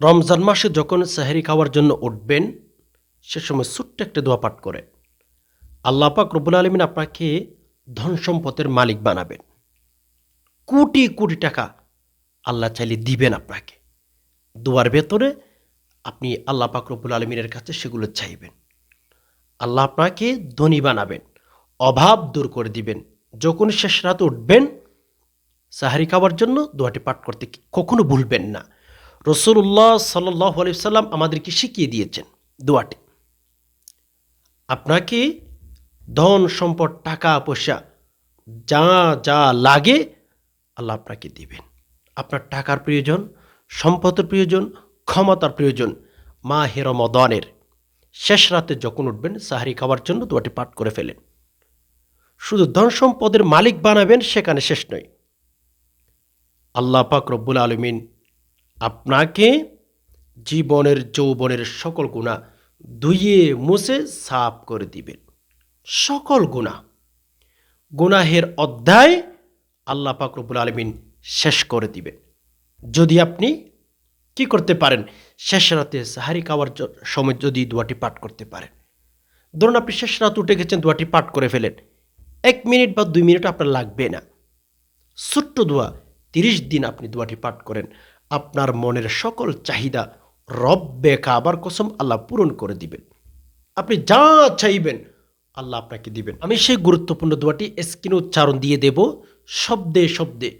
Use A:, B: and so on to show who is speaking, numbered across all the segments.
A: রমজান মাসে যখন সাহেরি খাওয়ার জন্য উঠবেন, সে সময় ছোট্ট একটা দোয়া পাঠ করেন আল্লাহ পাক রব্বুল আলমিন আপনাকে ধন সম্পদের মালিক বানাবেন। কোটি কোটি টাকা আল্লাহ চাইলে দিবেন আপনাকে। দোয়ার ভেতরে আপনি আল্লাহ পাক রব্বুল আলমিনের কাছে সেগুলো চাইবেন। আল্লাহ আপনাকে ধনী বানাবেন, অভাব দূর করে দিবেন। যখন শেষ রাত উঠবেন, সাহারি খাওয়ার জন্য দোয়াটি পাঠ করতে কখনো ভুলবেন না। রসুল্লাহ সাল্লাহ সাল্লাম আমাদেরকে শিখিয়ে দিয়েছেন দোয়াটি। আপনাকে ধন, সম্পদ, টাকা, পয়সা, যা যা লাগে আল্লাহ আপনাকে দিবেন। আপনার টাকার প্রয়োজন, সম্পদের প্রয়োজন, ক্ষমতার প্রয়োজন মা হেরমদনের শেষ রাতে যখন উঠবেন, সাহারি খাওয়ার জন্য দোয়াটি পাঠ করে ফেলেন। শুধু ধন, সম্পদের মালিক বানাবেন সেখানে শেষ নয়। আল্লাহ পাক রব্বুল আলমিন আপনাকে জীবনের যৌবনের সকল গুণা ধুইয়ে মুছে সাফ করে দিবেন। সকল গুণা। গুনাহের অধ্যায় আল্লাহ পাক আলমিন শেষ করে দিবেন। যদি আপনি কি করতে পারেন, শেষ রাতে সাহারি খাওয়ার সময় যদি দোয়াটি পাঠ করতে পারেন। ধরুন আপনি শেষ রাত উঠে গেছেন, দোয়াটি পাঠ করে ফেলেন। এক মিনিট বা দুই মিনিট আপনার লাগবে না। ছোট্ট দোয়া, তিরিশ দিন আপনি দোয়াটি পাঠ করেন। আপনার মনের সকল চাহিদা রব্বে কাবার কসম আল্লাহ পূরণ করে দিবেন। আপনি যা চাইবেন আল্লাহ আপনাকে দিবেন। আমি সেই গুরুত্বপূর্ণ দোয়াটি স্ক্রিনে উচ্চারণ দিয়ে দেব। শব্দে শব্দে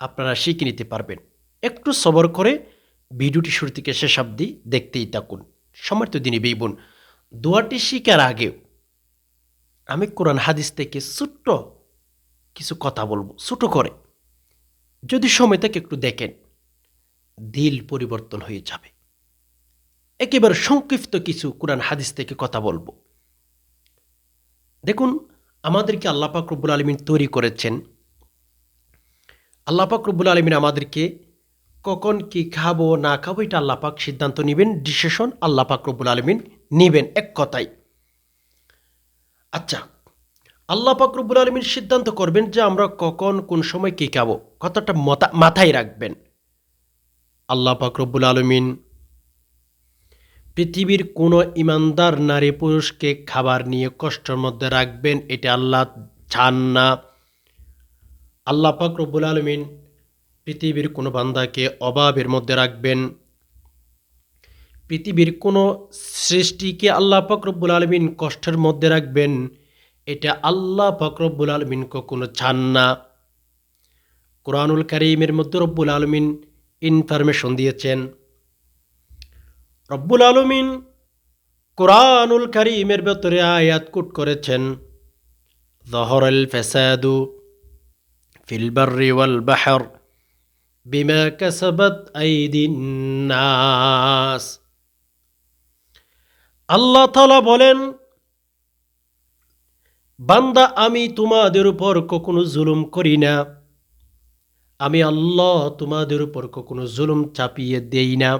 A: আপনারা শিখে নিতে পারবেন। একটু সবর করে ভিডিওটি শুরু থেকে শেষ অবধি দেখতেই থাকুন। সমর্থ দিনী বেই বোন, দোয়াটি শিকার আগেও আমি কোরআন হাদিস থেকে ছোট্ট কিছু কথা বলব, ছোট করে। যদি সময় থেকে একটু দেখেন। দিল পরিবর্তন হয়ে যাবে। একেবারে সংক্ষিপ্ত কিছু কোরআন হাদিস থেকে কথা বলব। দেখুন, আমাদেরকে আল্লাহ পাক রব্বুল আলমিন তৈরি করেছেন। আল্লাহ পাক রব্বুল আলমিন আমাদেরকে কখন কি খাব, না খাব, এটা আল্লাহ পাক সিদ্ধান্ত নেবেন, ডিসিশন আল্লাহ পাক রব্বুল আলমিন নেবেন এক কথায়। আচ্ছা আল্লাহ পাক রব্বুল আলমিন সিদ্ধান্ত করবেন যে আমরা কখন, কোন সময় কি খাব, কথাটা মাথায় রাখবেন। আল্লাহ পাক রব্বুল আলমিন পৃথিবীর কোনো ইমানদার নারী পুরুষকে খাবার নিয়ে কষ্টের মধ্যে রাখবেন, এটা আল্লাহ চান না। আল্লাহ পাক আলমিন পৃথিবীর কোনো বান্দাকে অভাবের মধ্যে রাখবেন। পৃথিবীর কোনো সৃষ্টিকে আল্লাহ পাক রব্বুল আলমিন কষ্টের মধ্যে রাখবেন, এটা আল্লাহ পাক রব্বুল আলমিন কখনো চান না। কোরআনুল কারিমের মধ্যে রব্বুল আলমিন ইনফরমেশন দিয়েছেন রব্বুল আলমিন কোরআনুল কারিমের ভেতরে আয়াত কুট করেছেন জহরল ফেসাদু ফিল বাররি ওয়াল বাহর বিমা কাসাবাত আইদিন নাস আল্লাহ তাআলা বলেন বান্দা আমি তোমাদের উপর কখনো জুলুম করি না আমি আল্লাহ তোমাদের উপর কখনো জুলুম চাপিয়ে দেই না।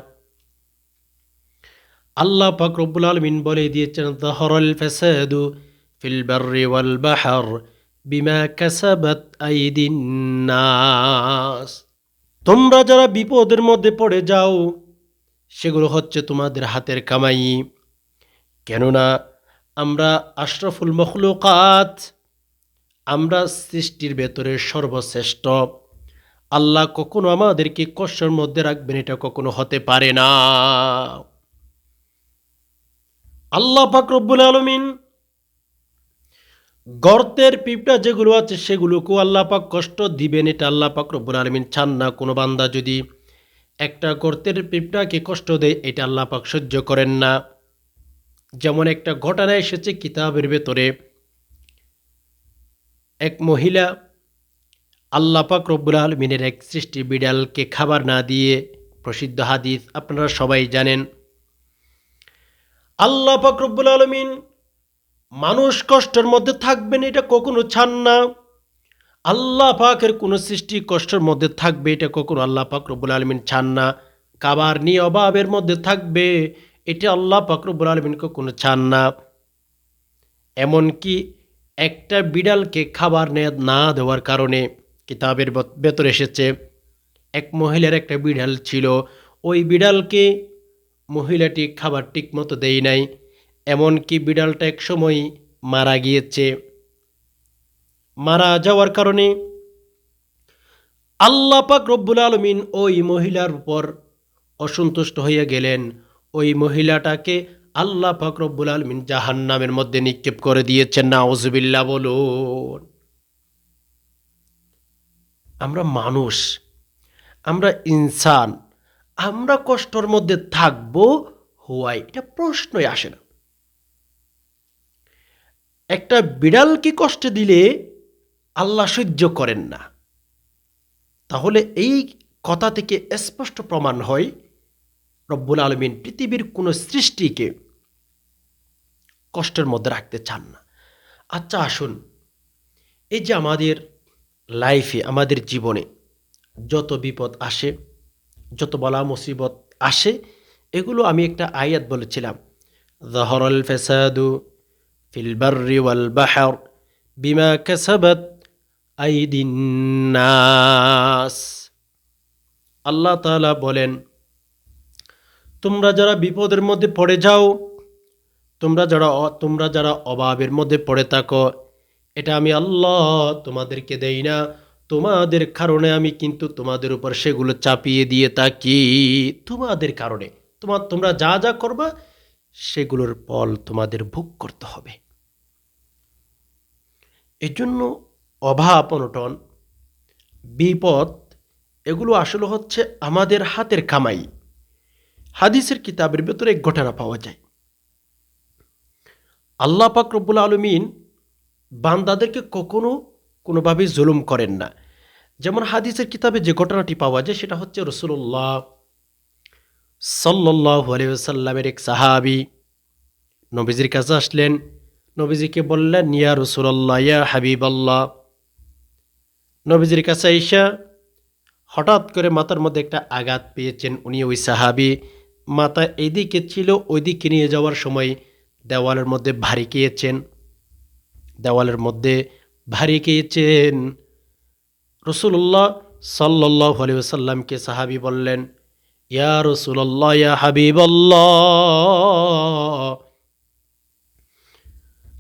A: আল্লাহ পাক রব্বুল আলমিন বলে দিয়েছেন, দহরল ফেসাদু ফিল বাররি ওয়াল বাহর বিমা কাসাবাত আইদিন নাস। তোমরা যারা বিপদের মধ্যে পড়ে যাও, সেগুলো হচ্ছে তোমাদের হাতের কামাই। কেননা আমরা আশরাফুল মখলুকাত, আমরা সৃষ্টির ভেতরে সর্বশ্রেষ্ঠ। আল্লাহ কখনো আমাদেরকে কষ্টের মধ্যে রাখবেন, এটা কখনো হতে পারে না। আল্লাহ পাক রব্বুল আলমিন গর্তের পিঁপড়া যেগুলো আছে, সেগুলোকেও আল্লাহ পাক কষ্ট দিবেন, এটা আল্লাহ পাক রব্বুল আলমিন চান না। কোনো বান্দা যদি একটা গর্তের পিঁপড়াকে কষ্ট দেয়, এটা আল্লাহ পাক সহ্য করেন না। যেমন একটা ঘটনা এসেছে কিতাবের ভেতরে, এক মহিলা আল্লাহ পাক রব্বুল আলমিনের এক সৃষ্টি বিড়ালকে খাবার না দিয়ে প্রসিদ্ধ হাদিস আপনারা সবাই জানেন। আল্লাহ পাক রব্বুল আলমিন মানুষ কষ্টের মধ্যে থাকবেন এটা কখনো চান না। আল্লাহ পাকের কোনো সৃষ্টি কষ্টের মধ্যে থাকবে এটা কখনো আল্লাহ পাক রব্বুল আলমিন চান না। কাবার নিয়ে অভাবের মধ্যে থাকবে এটা আল্লাহ পাক রব্বুল আলমিন কখনো চান না। এমনকি একটা বিড়ালকে খাবার না দেওয়ার কারণে কিতাবের ভেতরে এসেছে, এক মহিলার একটা বিড়াল ছিল। ওই বিড়ালকে মহিলাটি খাবার ঠিক মতো দেয় নাই, এমনকি বিড়ালটা এক সময় মারা গিয়েছে। মারা যাওয়ার কারণে আল্লাহ পাক রব্বুল আলমিন ওই মহিলার উপর অসন্তুষ্ট হইয়া গেলেন। ওই মহিলাটাকে আল্লাহ পাক রব্বুল আলমিন জাহান নামের মধ্যে নিক্ষেপ করে দিয়েছেন। না ওজবিল্লা বলুন। আমরা মানুষ, আমরা ইনসান, আমরা কষ্টর মধ্যে থাকব হওয়াই এটা প্রশ্নই আসে না। একটা বিড়ালকে কষ্ট দিলে আল্লাহ সহ্য করেন না। তাহলে এই কথা থেকে স্পষ্ট প্রমাণ হয়, রব্বুল আলমিন পৃথিবীর কোনো সৃষ্টিকে কষ্টের মধ্যে রাখতে চান না। আচ্ছা আসুন, এই যে আমাদের লাইফে আমাদের জীবনে যত বিপদ আসে, যত বলা মুসিবত আসে, এগুলো আমি একটা আয়াত বলেছিলাম। জহরল ফেসাদু ফিল বাররি ওয়াল বাহর বিমা কাসাবাত আইদিন নাস আল্লাহ তাআলা বলেন, তোমরা যারা বিপদের মধ্যে পড়ে যাও, তোমরা যারা তোমরা যারা অভাবের মধ্যে পড়ে থাকো এটা আমি আল্লাহ তোমাদেরকে দেই না। তোমাদের কারণে আমি কিন্তু তোমাদের উপর সেগুলো চাপিয়ে দিয়ে থাকি। তোমাদের কারণে। তোমার তোমরা যা যা করবা, সেগুলোর ফল তোমাদের ভোগ করতে হবে। এজন্য অভাব, অনটন, বিপদ, এগুলো আসলে হচ্ছে আমাদের হাতের কামাই। হাদিসের কিতাবের ভেতরে ঘটনা পাওয়া যায়। আল্লাহ পাক রব্বুল আলমিন বান্দাদেরকে কখনো কোনোভাবে জুলুম করেন না। যেমন হাদিসের কিতাবে যে ঘটনাটি পাওয়া যায়, সেটা হচ্ছে রসুল্লাহ সাল্লাহ আলিয়াল্লামের এক সাহাবি নবীজির কাছে আসলেন। নবীজিকে বললেন, ইয়া রসুল্লাহ ইয়া হাবিব আল্লাহ নবীজির কাছে ঈশা হঠাৎ করে মাথার মধ্যে একটা আঘাত পেয়েছেন উনি ওই সাহাবি। মাথা এদিকে ছিল, ওইদিকে নিয়ে যাওয়ার সময় দেওয়ালের মধ্যে ভারী খেয়েছেন। দেওয়ালের মধ্যে ভারী খেয়েছেন রসুল্লাহ সাল্লাহ আলিয়াল্লামকে সাহাবি বললেন, ইয়া রসুল্লাহ ইয়া হাবিব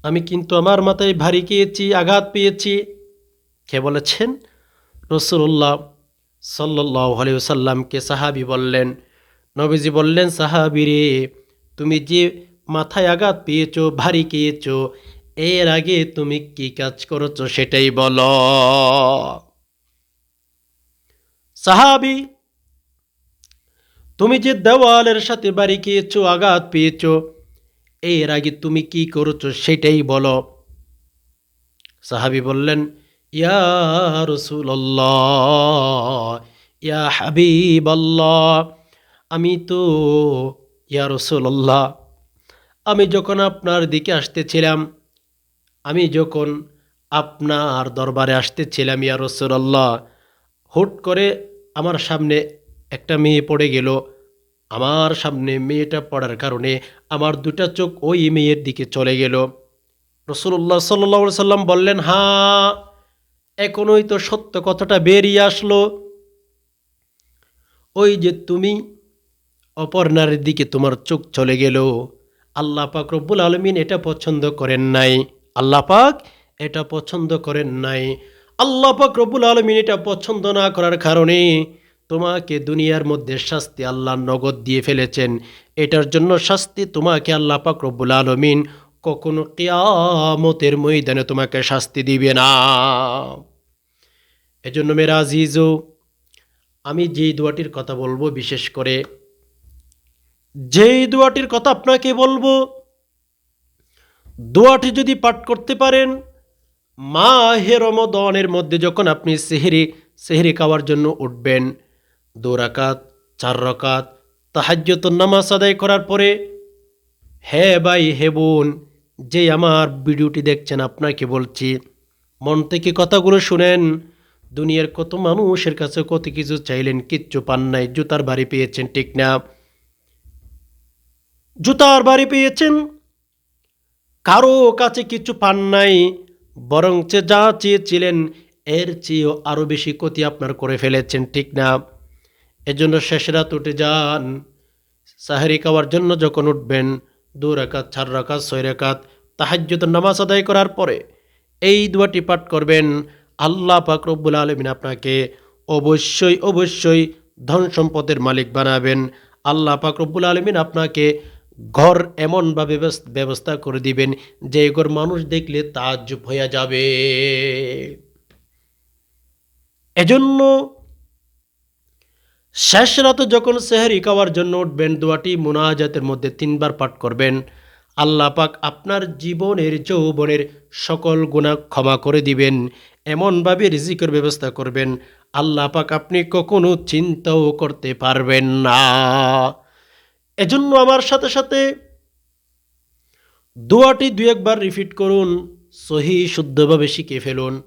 A: আমি কিন্তু আমার মাথায় ভারী খেয়েছি আঘাত পেয়েছি। কে বলেছেন? রসুল্লাহ সাল্লাহ আলিয়াল্লামকে সাহাবি বললেন, নবীজি বললেন, সাহাবি রে, তুমি যে মাথায় আঘাত পেয়েছ, ভারী খেয়েছো এর আগে তুমি কি কাজ করেছ সেটাই বলো। সাহাবি, তুমি যে দেওয়ালের সাথে বাড়ি খেয়েছো আঘাত পেয়েছ, এর আগে তুমি কি করেছ সেটাই বলো। সাহাবি বললেন, ইয়া রসুল্লাহ ইয়া আমি তো, ইয়া রসুল্লাহ আমি যখন আপনার দিকে আসতেছিলাম আমি যখন আপনার দরবারে আসতেছিলাম, ইয়া রসুল্লাহ হুট করে আমার সামনে একটা মেয়ে পড়ে গেল। আমার সামনে মেয়েটা পড়ার কারণে আমার দুটা চোখ ওই মেয়ের দিকে চলে গেল। রসুল্লাহ সাল্লা সাল্লাম বললেন হ্যাঁ এখনই তো সত্য কথাটা বেরিয়ে আসলো। ওই যে তুমি অপর নারীর দিকে তোমার চোখ চলে গেল। আল্লাহ পাক রব্বুল আলমিন এটা পছন্দ করেন নাই। আল্লাহ পাক এটা পছন্দ করেন নাই। আল্লাহ পাক রব্বুল আলমিন এটা পছন্দ না করার কারণে তোমাকে দুনিয়ার মধ্যে শাস্তি আল্লাহ নগদ দিয়ে ফেলেছেন। এটার জন্য শাস্তি তোমাকে আল্লাহ পাক রব্বুল আলমিন কখনো কেয়ামতের ময়দানে তোমাকে শাস্তি দিবে না। এজন্য মেরা আজিজও আমি যেই দোয়াটির কথা বলব, বিশেষ করে যেই দোয়াটির কথা আপনাকে বলব দোয়াটি যদি পাঠ করতে পারেন মা হে রমদনের মধ্যে যখন আপনি সেহেরি সেহেরি খাওয়ার জন্য উঠবেন, দু রাকাত, চার রকাত তাহাজ্যত নামাজ আদায় করার পরে, হে ভাই, হে বোন, যে আমার ভিডিওটি দেখছেন আপনাকে বলছি, মন থেকে কথাগুলো শুনেন, দুনিয়ার কত মানুষের কাছে কত কিছু চাইলেন, কিচ্ছু পান নাই, জুতার বাড়ি পেয়েছেন, ঠিক না? জুতার বাড়ি পেয়েছেন কারও কাছে কিছু পান নাই বরং চে যা চেয়েছিলেন, এর চেয়েও আরও বেশি ক্ষতি আপনার করে ফেলেছেন, ঠিক না? এজন্য শেষ রাত উঠে যান। সাহারি খাওয়ার জন্য যখন উঠবেন, দু রাকাত, চার রাকাত, ছয় রাকাত তাহাজ্জুদ নামাজ আদায় করার পরে এই দুয়াটি পাঠ করবেন, আল্লাহ পাক রব্বুল আলমিন আপনাকে অবশ্যই অবশ্যই ধন সম্পদের মালিক বানাবেন। আল্লাহ পাক রব্বুল আলমিন আপনাকে ঘর এমনভাবে ব্যবস- ব্যবস্থা করে দিবেন যে ঘর মানুষ দেখলে তাজ্জুব হয়ে যাবে। এজন্য শেষ রাতে যখন সেহারি খাওয়ার জন্য উঠবেন, দোয়াটি মোনাজাতের মধ্যে তিনবার পাঠ করবেন। আল্লাহ পাক আপনার জীবনের যৌবনের সকল গুণা ক্ষমা করে দিবেন, এমনভাবে রিজিকের ব্যবস্থা করবেন। আল্লাহ পাক আপনি কখনো চিন্তাও করতে পারবেন না। এজন্য আমার সাথে সাথে দোয়াটি দু একবার রিপিট করুন, সহি শুদ্ধভাবে শিখে ফেলুন।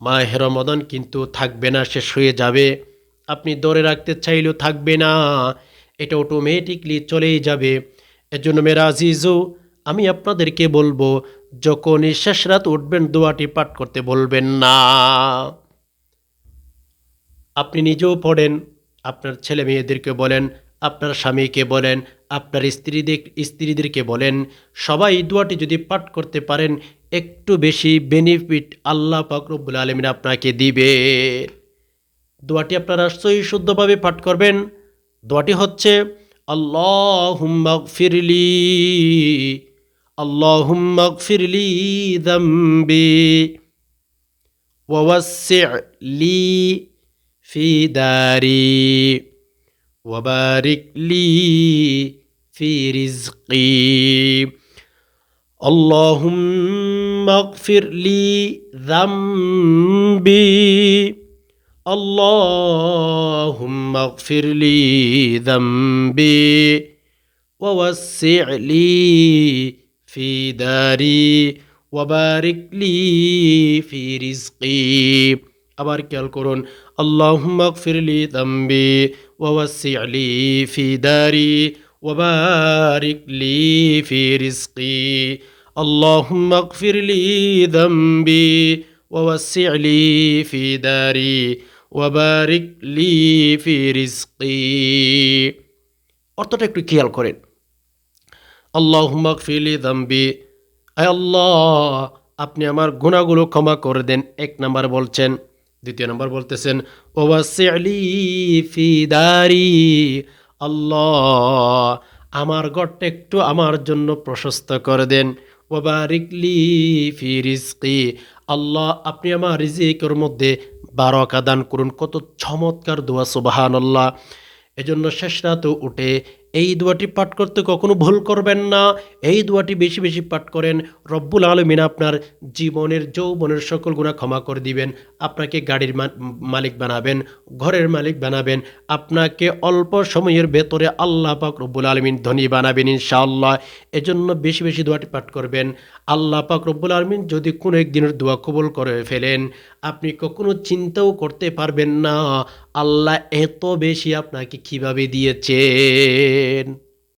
A: মাহে রমাদান কিন্তু থাকবে না, শেষ হয়ে যাবে। আপনি ধরে রাখতে চাইলেও থাকবে না, এটা অটোমেটিকলি চলেই যাবে। এজন্য মেরা আজিজু, আমি আপনাদেরকে বলব যখনই শেষ রাত উঠবেন, দোয়াটি পাঠ করতে বলবেন না। আপনি নিজেও পড়েন, আপনার ছেলে মেয়েদেরকে বলেন আপনার স্বামীকে বলেন, আপনার স্ত্রীদের, স্ত্রীদেরকে বলেন, সবাই দোয়াটি যদি পাঠ করতে পারেন, একটু বেশি বেনিফিট আল্লাহ পাকরবুল আলমিন আপনাকে দিবে। দোয়াটি আপনারা সই শুদ্ধভাবে পাঠ করবেন। দোয়াটি হচ্ছে আল্লাহ হুম্মক ফিরলি আল্লাহ হুম্মক ফিরলি দম্বি ওয়াসে লি ফিদারি দারি। وبارك لي في رزقي. اللهم اغفر لي ذنبي. اللهم اغفر لي ذنبي. ووسع لي في داري. وبارك لي في رزقي. আবার খেয়াল করুন আল্লাহমাক ফিরলি তাম্বি ওয়াসি আলি ফি দারি ওবারিক লি ফি রিস্কি আল্লাহমাক ফিরলি দম্বি ওয়াসি আলি ফি দারি ওবারিক লি ফি রিস্কি অর্থটা একটু খেয়াল করেন। আল্লাহমাক ফিরলি দাম্বি আয় আল্লাহ, আপনি আমার গুণাগুলো ক্ষমা করে দেন। এক নাম্বার বলছেন। দ্বিতীয় নম্বর বলতেছেন, ওয়াসিআলি ফি দারি, আল্লাহ, আমার ঘরটা একটু আমার জন্য প্রশস্ত করে দেন। ওবারিকলি ফি রিজকি, আল্লাহ, আপনি আমার রিজিকের মধ্যে বারকা দান করুন। কত চমৎকার দোয়া সুবাহান আল্লাহ এজন্য শেষ রাতে উঠে এই দোয়াটি পাঠ করতে কখনো ভুল করবেন না। এই দোয়াটি বেশি বেশি পাঠ করেন। রব্বুল আলমিন আপনার জীবনের, যৌবনের সকল গুণা ক্ষমা করে দিবেন। আপনাকে গাড়ির মালিক বানাবেন, ঘরের মালিক বানাবেন। আপনাকে অল্প সময়ের ভেতরে আল্লাহ পাক রব্বুল আলমিন ধনী বানাবেন ইনশাআল্লাহ। এজন্য বেশি বেশি দোয়াটি পাঠ করবেন। আল্লাহ পাক রব্বুল আলমিন যদি কোনো একদিনের দোয়া কবুল করে ফেলেন আপনি কখনো চিন্তাও করতে পারবেন না। আল্লাহ এত বেশি আপনাকে কীভাবে দিয়েছেন?